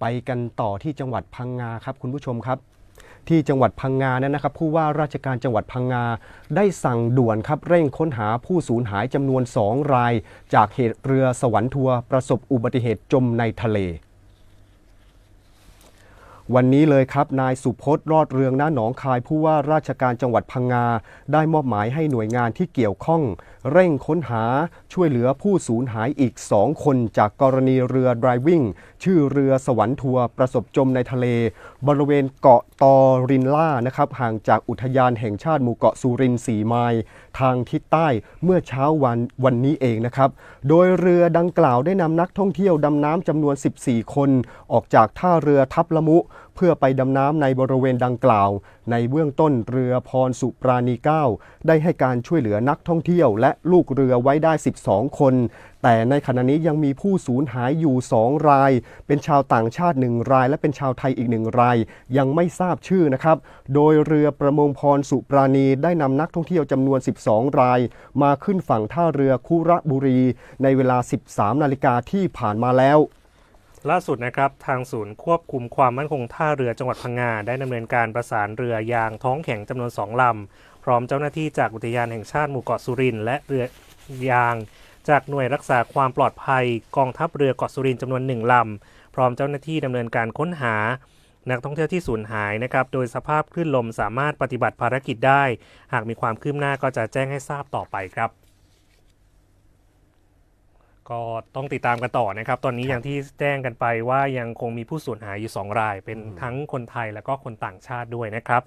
ไปกันต่อที่จังหวัดพังงาครับคุณผู้ชมครับ ที่จังหวัดพังงานั้นนะครับ ผู้ว่าราชการจังหวัดพังงาได้สั่งด่วนครับเร่งค้นหาผู้สูญหายจำนวน 2 ราย จากเหตุเรือสวรรค์ทัวร์ประสบอุบัติเหตุจมในทะเล วันนี้เลยครับ นายสุพจน์รอดเรืองน้าหนองคายผู้ว่าราชการจังหวัดพังงา ได้มอบหมายให้หน่วยงานที่เกี่ยวข้อง เร่งค้นหาช่วยเหลือผู้สูญหายอีก 2 คนจากกรณีเรือ Driving ชื่อเรือสวรรค์ทัวร์ประสบจมในทะเล บริเวณเกาะตอรินล่านะครับห่างจากอุทยานแห่งชาติหมู่เกาะสุรินทร์สีไมล์ทางทิศใต้เมื่อเช้าวันวันนี้เองนะครับโดยเรือดังกล่าวได้นำนักท่องเที่ยวดำน้ำจำนวน 14 คน ออกจากท่าเรือทับละมุเพื่อไปดำน้ำในบริเวณดังกล่าว ในเบื้องต้นเรือพรสุปราณี9ได้ให้การช่วยเหลือนักท่องเที่ยว และลูกเรือไว้ได้ 12 คน แต่ในขณะนี้ยังมีผู้สูญหายอยู่ 2 ราย เป็นชาวต่างชาติ 1 ราย และเป็นชาวไทยอีก 1 ราย ยังไม่ทราบชื่อนะครับ โดยเรือประมงพรสุปราณีได้นำนักท่องเที่ยวจำนวน 12 ราย มาขึ้นฝั่งท่าเรือคุระบุรี ในเวลา 13 นาฬิกาที่ผ่านมาแล้ว ล่าสุดนะครับทางศูนย์ควบคุมความมั่นคงท่าเรือจังหวัดพังงาได้ดำเนินการประสานเรือยางท้องแข็งจำนวนสองลำ พร้อมเจ้าหน้าที่จากอุทยานแห่งชาติหมู่เกาะสุรินและเรือยาง จากหน่วยรักษาความปลอดภัยกองทัพเรือเกาะสุรินจำนวนหนึ่งลำ พร้อมเจ้าหน้าที่ดำเนินการค้นหา นักท่องเที่ยวที่สูญหายนะครับโดยสภาพคลื่นลมสามารถปฏิบัติภารกิจได้ หากมีความคืบหน้าก็จะแจ้งให้ทราบต่อไปครับ ก็ต้องติดตามกันต่อนะครับ ตอนนี้อย่างที่แจ้งกันไปว่ายังคงมีผู้สูญหายอยู่ 2 ราย เป็นทั้งคนไทยแล้วก็คนต่างชาติด้วยนะครับ